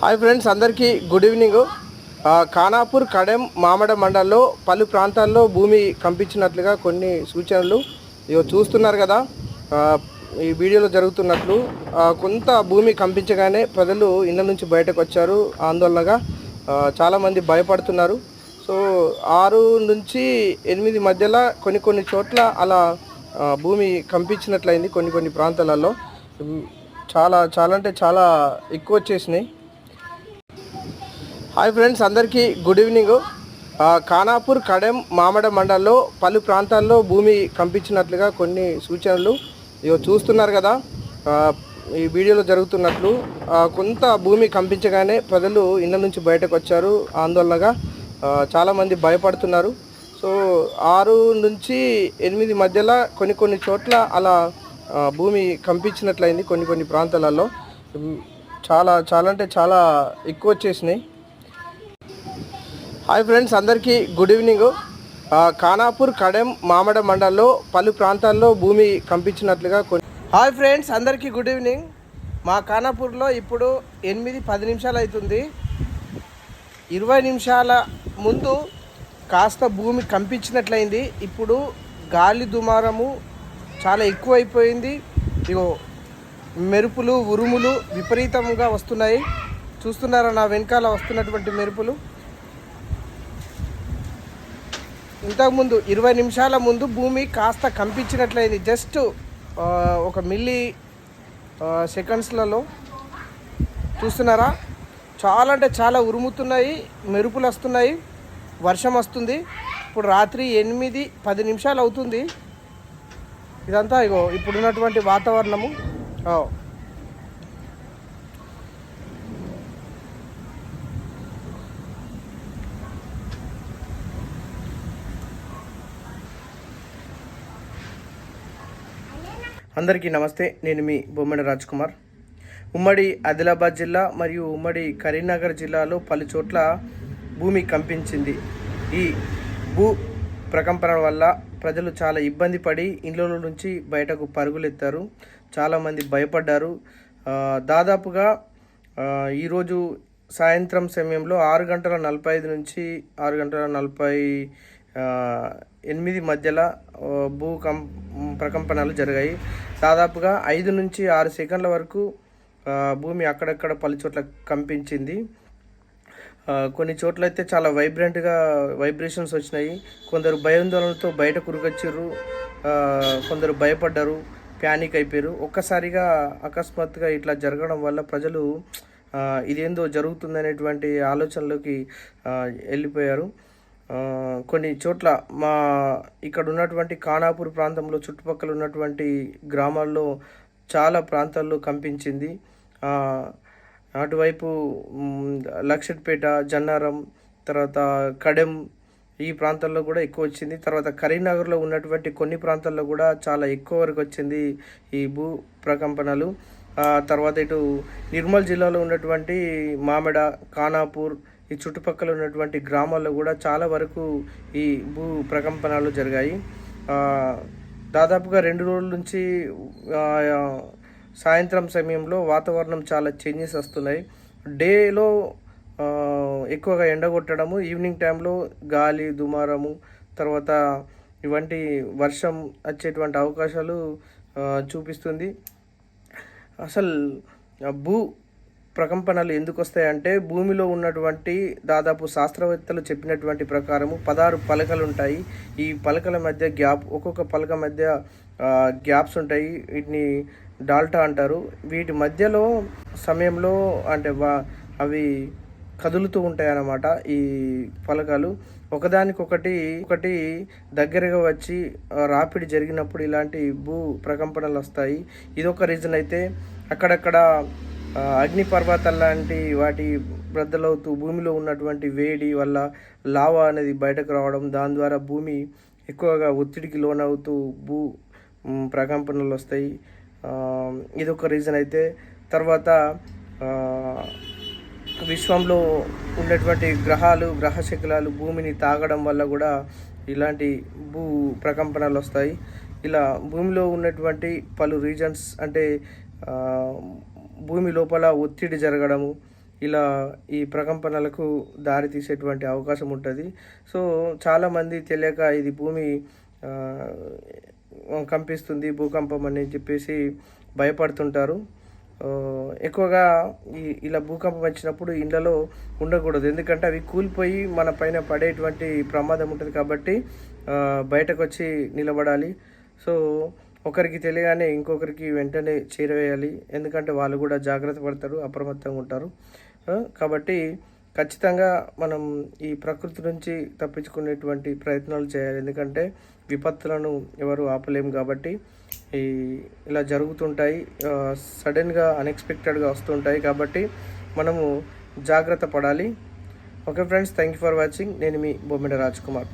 Hi friends అందరికీ good evening. Khanapur Kadem Mamada మండల్లో పలు ప్రాంతాల్లో భూమి కంపించినట్లుగా కొన్ని సూచనలు ఇగో చూస్తున్నారు కదా. ఈ వీడియోలో జరుగుతున్నట్లు కొంత భూమి కంపించగానే ప్రజలు ఇళ్ళ నుంచి బయటకు వచ్చారు ఆందోళనగా. చాలామంది భయపడుతున్నారు. సో ఆరు నుంచి ఎనిమిది మధ్యలో కొన్ని కొన్ని చోట్ల అలా భూమి కంపించినట్లయింది కొన్ని కొన్ని ప్రాంతాలలో. చాలా చాలా అంటే చాలా ఎక్కువ వచ్చేసినాయి. హాయ్ ఫ్రెండ్స్ అందరికీ గుడ్ ఈవినింగ్. ఖానాపూర్ కడెం మామడ మండల్లో పలు ప్రాంతాల్లో భూమి కంపించినట్లుగా కొన్ని సూచనలు ఇగో చూస్తున్నారు కదా. ఈ వీడియోలో జరుగుతున్నట్లు కొంత భూమి కంపించగానే ప్రజలు ఇళ్ళ నుంచి బయటకు వచ్చారు ఆందోళనగా. చాలామంది భయపడుతున్నారు. సో ఆరు నుంచి ఎనిమిది మధ్యలో కొన్ని కొన్ని చోట్ల అలా భూమి కంపించినట్లయింది కొన్ని కొన్ని ప్రాంతాలలో. చాలా చాలా అంటే చాలా ఎక్కువ వచ్చేసినాయి. హాయ్ ఫ్రెండ్స్ అందరికీ గుడ్ ఈవినింగ్. ఖానాపూర్ కడెం మామడ మండల్లో పలు ప్రాంతాల్లో భూమి కంపించినట్లుగా కొన్ని హాయ్ ఫ్రెండ్స్ అందరికీ గుడ్ ఈవినింగ్. మా ఖానాపూర్లో ఇప్పుడు ఎనిమిది పది నిమిషాలు అవుతుంది. ఇరవై నిమిషాల ముందు కాస్త భూమి కంపించినట్లయింది. ఇప్పుడు గాలి దుమారము చాలా ఎక్కువైపోయింది. ఇగో మెరుపులు ఉరుములు విపరీతంగా వస్తున్నాయి. చూస్తున్నారా నా వెనకాల వస్తున్నటువంటి మెరుపులు? ఇంతకుముందు ఇరవై నిమిషాల ముందు భూమి కాస్త కంపించినట్లయింది. జస్ట్ ఒక మిల్లీ సెకండ్స్లలో. చూస్తున్నారా? చాలా అంటే చాలా ఉరుముతున్నాయి మెరుపులు వస్తున్నాయి వర్షం వస్తుంది ఇప్పుడు రాత్రి ఎనిమిది పది నిమిషాలు అవుతుంది ఇదంతా ఇగో ఇప్పుడున్నటువంటి వాతావరణము. అందరికీ నమస్తే నేను మీ బొమ్మడి రాజ్కుమార్. ఉమ్మడి ఆదిలాబాద్ జిల్లా మరియు ఉమ్మడి కరీంనగర్ జిల్లాలో పలు చోట్ల భూమి కంపించింది. ఈ భూ ప్రకంపన వల్ల ప్రజలు చాలా ఇబ్బంది పడి ఇండ్ల నుంచి బయటకు పరుగులెత్తారు. చాలామంది భయపడ్డారు. దాదాపుగా ఈరోజు సాయంత్రం సమయంలో ఆరు గంటల నలభై ఐదు నుంచి ఆరు గంటల నలభై ఎనిమిది మధ్యలో భూ కం ప్రకంపనలు జరిగాయి. దాదాపుగా ఐదు నుంచి ఆరు సెకండ్ల వరకు భూమి అక్కడక్కడ పలు చోట్ల కంపించింది. కొన్ని చోట్ల అయితే చాలా వైబ్రెంట్గా వైబ్రేషన్స్ వచ్చినాయి. కొందరు భయాందోళనతో బయట కురుకొచ్చారు కొందరు భయపడ్డారు ప్యానిక్ అయిపోయారు. ఒక్కసారిగా అకస్మాత్తుగా ఇట్లా జరగడం వల్ల ప్రజలు ఇదేందో జరుగుతుందనేటువంటి ఆలోచనలోకి వెళ్ళిపోయారు. కొన్ని చోట్ల మా ఇక్కడ ఉన్నటువంటి ఖానాపూర్ ప్రాంతంలో చుట్టుపక్కల ఉన్నటువంటి గ్రామాల్లో చాలా ప్రాంతాల్లో కంపించింది. అటువైపు లక్షట్పేట జన్నారం తర్వాత కడెం ఈ ప్రాంతాల్లో కూడా ఎక్కువ వచ్చింది. తర్వాత కరీంనగర్లో ఉన్నటువంటి కొన్ని ప్రాంతాల్లో కూడా చాలా ఎక్కువ వరకు వచ్చింది ఈ భూ ప్రకంపనలు. తర్వాత ఇటు నిర్మల్ జిల్లాలో ఉన్నటువంటి మామిడ ఖానాపూర్ ఈ చుట్టుపక్కల ఉన్నటువంటి గ్రామాల్లో కూడా చాలా వరకు ఈ భూ ప్రకంపనలు జరిగాయి. దాదాపుగా రెండు రోజుల నుంచి సాయంత్రం సమయంలో వాతావరణం చాలా చేంజెస్ వస్తున్నాయి. డేలో ఎక్కువగా ఎండగొట్టడము ఈవినింగ్ టైంలో గాలి దుమారము తర్వాత ఇవంటి వర్షం వచ్చేటువంటి అవకాశాలు చూపిస్తుంది. అసలు భూ ప్రకంపనలు ఎందుకు వస్తాయంటే భూమిలో ఉన్నటువంటి దాదాపు శాస్త్రవేత్తలు చెప్పినటువంటి ప్రకారము పదహారు పలకలు ఉంటాయి ఈ పలకల మధ్య గ్యాప్ ఒక్కొక్క పలక మధ్య గ్యాప్స్ ఉంటాయి. వీటిని డాల్టా అంటారు. వీటి మధ్యలో సమయంలో అంటే వా- అవి కదులుతూ ఉంటాయి అన్నమాట ఈ పలకలు. ఒకదానికొకటి ఒకటి దగ్గరగా వచ్చి రాపిడి జరిగినప్పుడు ఇలాంటి భూ ప్రకంపనలు వస్తాయి. ఇదొక రీజన్ అయితే అక్కడక్కడ అగ్నిపర్వతాల లాంటి వాటి బ్రద్దలవుతూ భూమిలో ఉన్నటువంటి వేడి వల్ల లావా అనేది బయటకు రావడం దాని ద్వారా భూమి ఎక్కువగా ఒత్తిడికి లోనవుతూ భూ ప్రకంపనలు వస్తాయి. ఇదొక రీజన్ అయితే. తర్వాత విశ్వంలో ఉన్నటువంటి గ్రహాలు గ్రహ శకలాలు భూమిని తాగడం వల్ల కూడా ఇలాంటి భూ ప్రకంపనలు వస్తాయి. ఇలా భూమిలో ఉన్నటువంటి పలు రీజన్స్ అంటే భూమి లోపల ఒత్తిడి జరగడము ఇలా ఈ ప్రకంపనలకు దారి తీసేటువంటి అవకాశం ఉంటుంది. సో చాలామంది తెలియక ఇది భూమి కంపిస్తుంది భూకంపం అని చెప్పేసి భయపడుతుంటారు. ఎక్కువగా ఈ ఇలా భూకంపం వచ్చినప్పుడు ఇళ్ళలో ఉండకూడదు. ఎందుకంటే అవి కూలిపోయి మన పైన పడేటువంటి ప్రమాదం ఉంటుంది కాబట్టి బయటకు వచ్చి నిలబడాలి. సో ఒకరికి తెలియగానే ఇంకొకరికి వెంటనే చేరవేయాలి. ఎందుకంటే వాళ్ళు కూడా జాగ్రత్త పడతారు అప్రమత్తంగా ఉంటారు. కాబట్టి ఖచ్చితంగా మనం ఈ ప్రకృతి నుంచి తప్పించుకునేటువంటి ప్రయత్నాలు చేయాలి. ఎందుకంటే విపత్తులను ఎవరు ఆపలేము కాబట్టి ఈ ఇలా జరుగుతుంటాయి. సడన్గా అన్ఎక్స్పెక్టెడ్గా వస్తుంటాయి కాబట్టి మనము జాగ్రత్త పడాలి. Okay friends thank you for watching నేను మీ బొమ్మిడ రాజ్ కుమార్